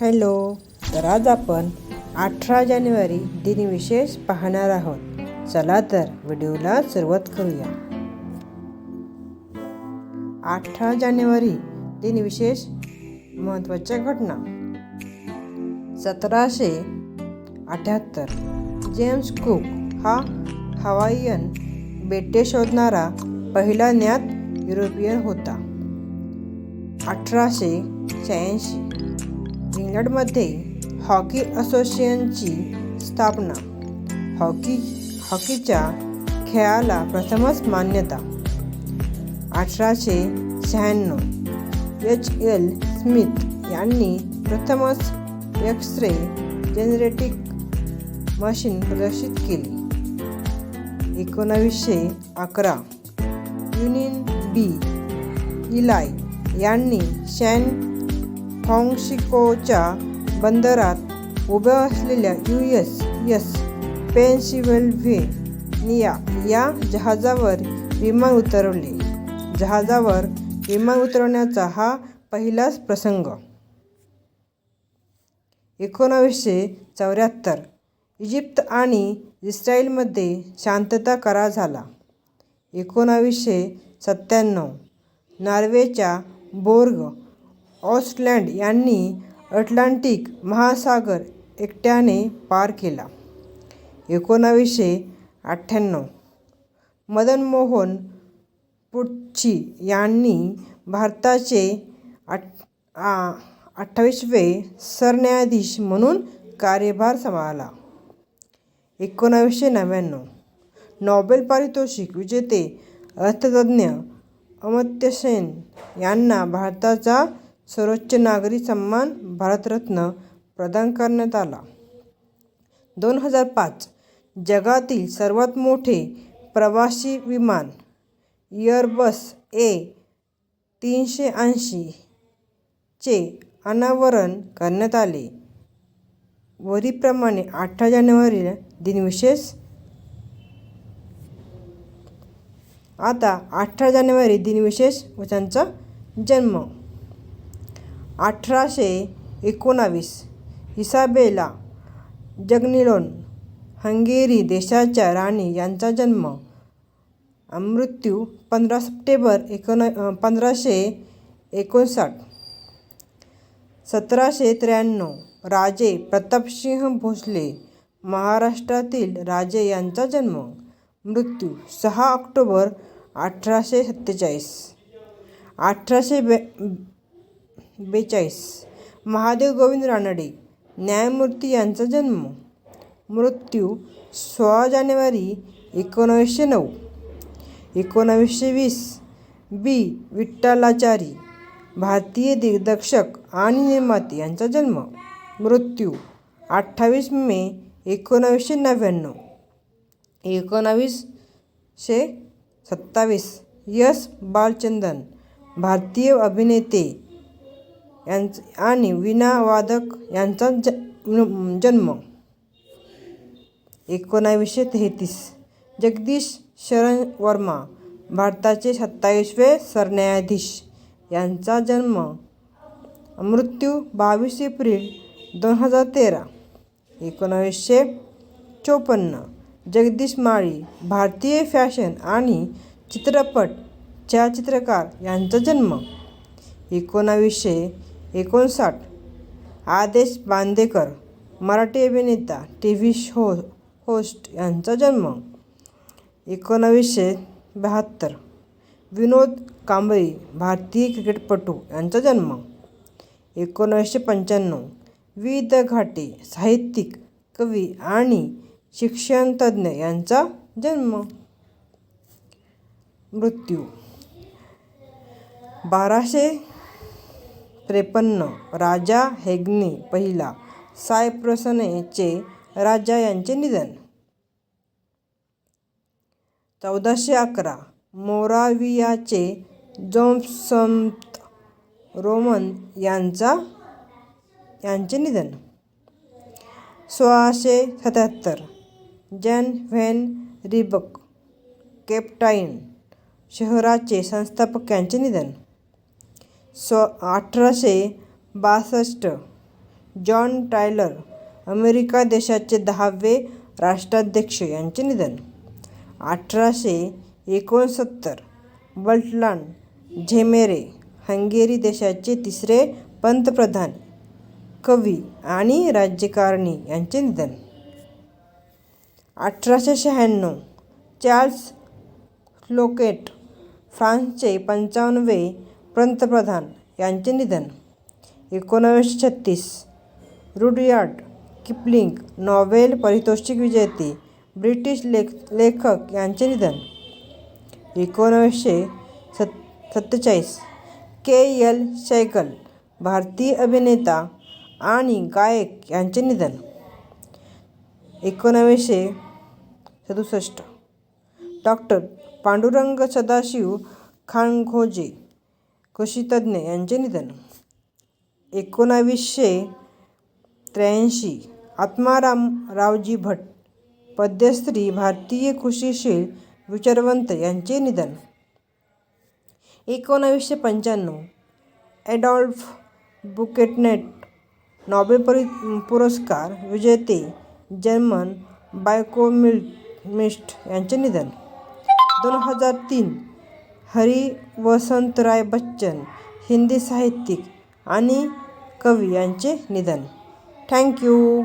Hello. तर आज आपण अठरा जानेवारी दिनविशेष पाहणार आहोत. चला तर व्हिडिओला सुरुवात करूया. अठरा जानेवारी दिनविशेष महत्त्वाच्या घटना. सतराशे अठ्याहत्तर. जेम्स कुक हा हवाईयन बेटे शोधणारा पहिला ज्ञात युरोपियन होता. अठराशे शहाऐंशी. इंग्लंडमध्ये हॉकी असोसिएशनची स्थापना. हॉकी हॉकीच्या खेळाला प्रथमच मान्यता. अठराशे शहाण्णव. एच. एल. स्मिथ यांनी प्रथमच एक्सरे जनरेटिक मशीन प्रदर्शित केली. एकोणावीसशे अकरा. युनियन बी. इलाय यांनी शॅन फॉंगशिकोच्या बंदरात उभ्या असलेल्या यू एस एस पेन्सिल्व्हेनिया या जहाजावर विमान उतरवले. जहाजावर विमान उतरवण्याचा हा पहिलाच प्रसंग. एकोणावीसशे चौऱ्याहत्तर इजिप्त आणि इस्रायलमध्ये शांतता करार झाला. एकोणावीसशे सत्त्याण्णव नॉर्वेच्या बोर्ग ऑस्टलँड यांनी अटलांटिक महासागर एकट्याने पार केला. एकोणावीसशे अठ्ठ्याण्णव. मदन मोहन पुटची यांनी भारताचे आठ आ अठ्ठावीसवे सरन्यायाधीश म्हणून कार्यभार सांभाळला. एकोणावीसशे नव्याण्णव. नॉबेल पारितोषिक विजेते अर्थतज्ज्ञ अमर्त्य सेन यांना भारताचा सर्वोच्च नागरी सन्मान भारतरत्न प्रदान करण्यात आला. दोन हजार पाच जगातील सर्वात मोठे प्रवासी विमान एअरबस ए तीनशे ऐंशीचे अनावरण करण्यात आले. वरीप्रमाणे अठरा जानेवारीला दिनविशेष आता अठरा जानेवारी दिनविशेष व त्यांचा जन्म अठराशे एकोणावीस. इसाबेला जगनिलोन हंगेरी देशाच्या राणी यांचा जन्म. मृत्यू पंधरा सप्टेंबर एकोण पंधराशे एकोणसाठ. सतराशे त्र्याण्णव. राजे प्रतापसिंह भोसले महाराष्ट्रातील राजे यांचा जन्म. मृत्यू सहा ऑक्टोबर अठराशे सत्तेचाळीस. अठराशे बे बेचाळीस. महादेव गोविंद रानडे न्यायमूर्ती यांचा जन्म. मृत्यू सोळा जानेवारी एकोणावीसशे नऊ. एकोणावीसशे वीस. बी. विठ्ठलाचारी भारतीय दिग्दर्शक आणि निर्माते यांचा जन्म. मृत्यू अठ्ठावीस मे एकोणावीसशे नव्याण्णव. एकोणावीसशे सत्तावीस. यश बालचंदन भारतीय अभिनेते यांच आणि वीणावादक यांचा ज जन्म एकोणावीसशे तेहतीस. जगदीश शरण वर्मा भारताचे सत्तावीसवे सरन्यायाधीश. यांचा जन्म मृत्यू बावीस एप्रिल दोन हजार तेरा एकोणावीसशे चोपन्न. जगदीश माळी भारतीय फॅशन आणि चित्रपट छायाचित्रकार यांचा जन्म एकोणावीसशे एकोणसाठ. आदेश बांदेकर मराठी अभिनेता टी व्ही शो होस्ट यांचा जन्म. एकोणावीसशे बहात्तर. विनोद कांबळी भारतीय क्रिकेटपटू यांचा जन्म. एकोणावीसशे पंच्याण्णव. विविध घाटे साहित्यिक कवी आणि शिक्षणतज्ज्ञ यांचा जन्म. मृत्यू. बाराशे त्रेपन्न राजा हेग्नी पहिला सायप्रसनेचे राजा यांचे निधन. चौदाशे अकरा मोरावियाचे जोम्संत रोमन यांचा यांचे निधन. सोळाशे सत्याहत्तर जॅन व्हॅन रिबक केपटाईन शहराचे संस्थापक यांचे निधन. सो अठराशे बासष्ट. जॉन टायलर अमेरिका देशाचे दहावे राष्ट्राध्यक्ष यांचे निधन. अठराशे एकोणसत्तर बल्टलान झेमेरे हंगेरी देशाचे तिसरे पंतप्रधान कवी आणि राज्यकारणी यांचे निधन. अठराशे शहाण्णव चार्ल्स लोकेट फ्रान्सचे पंचावन्नवे पंतप्रधान यांचे निधन. एकोणावीसशे छत्तीस. रुडयार्ड किपलिंग नॉवेल पारितोषिक विजेते ब्रिटिश लेख लेखक यांचे निधन. एकोणावीसशे सत् सत्तेचाळीस. के. एल. शेगल भारतीय अभिनेता आणि गायक यांचे निधन. एकोणावीसशे सदुसष्ट. डॉक्टर पांडुरंग सदाशिव खानखोजे कृषीतज्ञ यांचे निधन? एकोणावीसशे त्र्याऐंशी. आत्माराम रावजी भट पद्यश्री भारतीय कृषीशील विचारवंत यांचे निधन. एकोणावीसशे पंच्याण्णव. ॲडॉल्फ बुकेटनेट नॉबेल परि पुरस्कार विजेते जर्मन बायकोमिल्मिस्ट यांचे निधन. दोन हजार तीन. हरी वसंतराय बच्चन हिंदी साहित्यिक आणि कवी यांचे निधन. थँक्यू